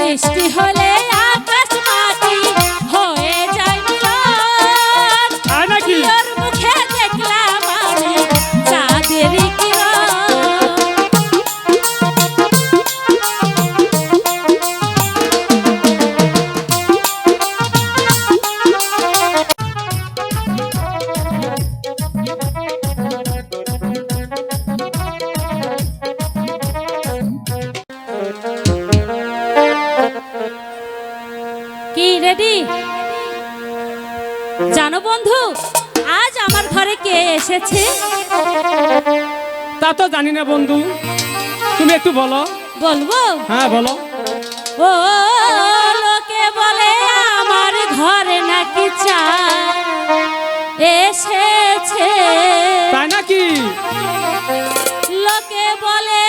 বৃষ্টি হলে জানো বন্ধু আজ আমার ঘরে কে এসেছে? তা তো জানি না বন্ধু। তুমি একটু বলো। বলব? হ্যাঁ বলো। ও লোকে বলে আমার ঘরে নাকি চা এসেছে। তাই নাকি? লোকে বলে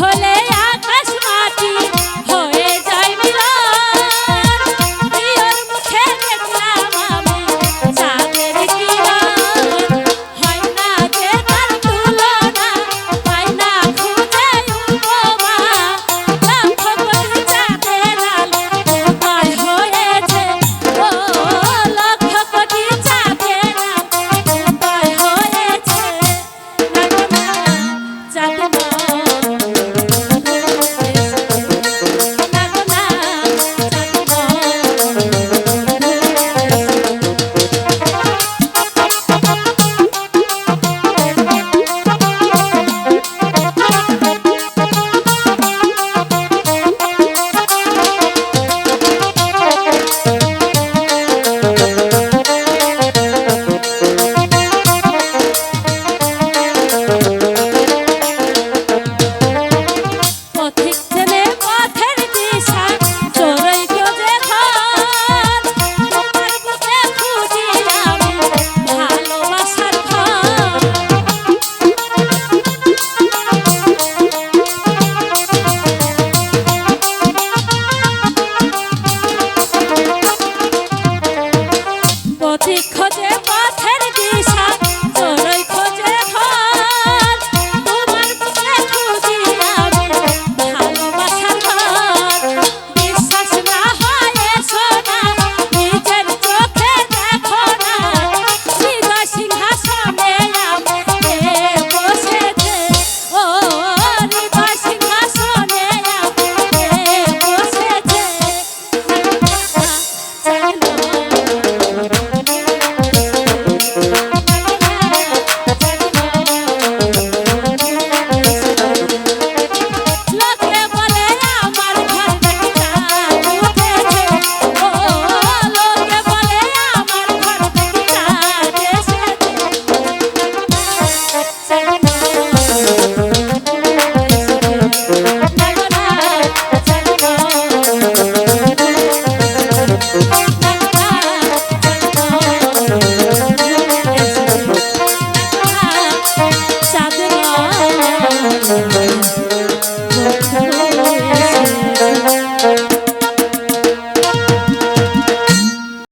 হলে